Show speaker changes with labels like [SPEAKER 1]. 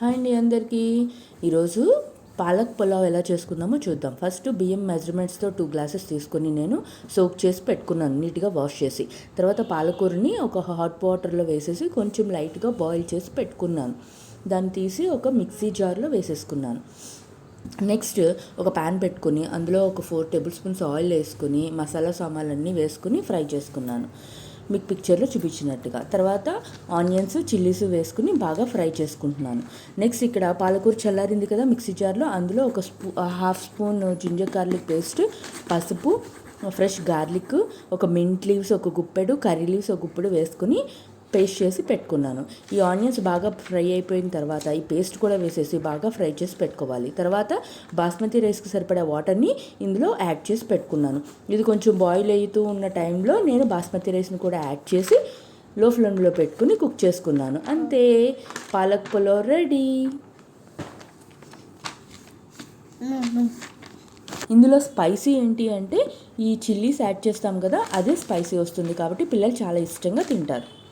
[SPEAKER 1] Hi అండి అందరికీ. ఈరోజు పాలక్ పులావ్ ఎలా చేసుకుందామో చూద్దాం. ఫస్ట్ బియ్యం మెజర్మెంట్స్తో టూ గ్లాసెస్ తీసుకొని నేను సోక్ చేసి పెట్టుకున్నాను. నీట్గా వాష్ చేసి. తర్వాత పాలకూరని ఒక హాట్ వాటర్లో వేసేసి కొంచెం లైట్గా బాయిల్ చేసి పెట్టుకున్నాను. దాన్ని తీసి ఒక మిక్సీ జార్లో వేసేసుకున్నాను. నెక్స్ట్ ఒక ప్యాన్ పెట్టుకుని అందులో ఒక ఫోర్ టేబుల్ స్పూన్స్ ఆయిల్ వేసుకుని మసాలా సామాన్లన్నీ వేసుకుని ఫ్రై చేసుకున్నాను. మీకు పిక్చర్లో చూపించినట్టుగా. తర్వాత ఆనియన్స్ చిల్లీస్ వేసుకుని బాగా ఫ్రై చేసుకుంటున్నాను. నెక్స్ట్ ఇక్కడ పాలకూర చల్లారింది కదా మిక్సీ జార్లో అందులో ఒక spoon half spoon ginger garlic paste పసుపు ఫ్రెష్ గార్లిక్ ఒక మింట్ లీవ్స్ ఒక గుప్పెడు కర్రీ లీవ్స్ ఒక గుప్పెడు వేసుకుని పేస్ట్ చేసి పెట్టుకున్నాను. ఈ ఆనియన్స్ బాగా ఫ్రై అయిపోయిన తర్వాత ఈ పేస్ట్ కూడా వేసేసి బాగా ఫ్రై చేసి పెట్టుకోవాలి. తర్వాత బాస్మతి రైస్కి సరిపడే వాటర్ని ఇందులో యాడ్ చేసి పెట్టుకున్నాను. ఇది కొంచెం బాయిల్ అవుతూ ఉన్న టైంలో నేను బాస్మతి రైస్ని కూడా యాడ్ చేసి లో ఫ్లేమ్లో పెట్టుకుని కుక్ చేసుకున్నాను. అంతే. పాలక్ పులావ్ రెడీ. ఇందులో స్పైసీ ఏంటి అంటే ఈ చిల్లీస్ యాడ్ చేస్తాం కదా అదే స్పైసీ వస్తుంది కాబట్టి పిల్లలు చాలా ఇష్టంగా తింటారు.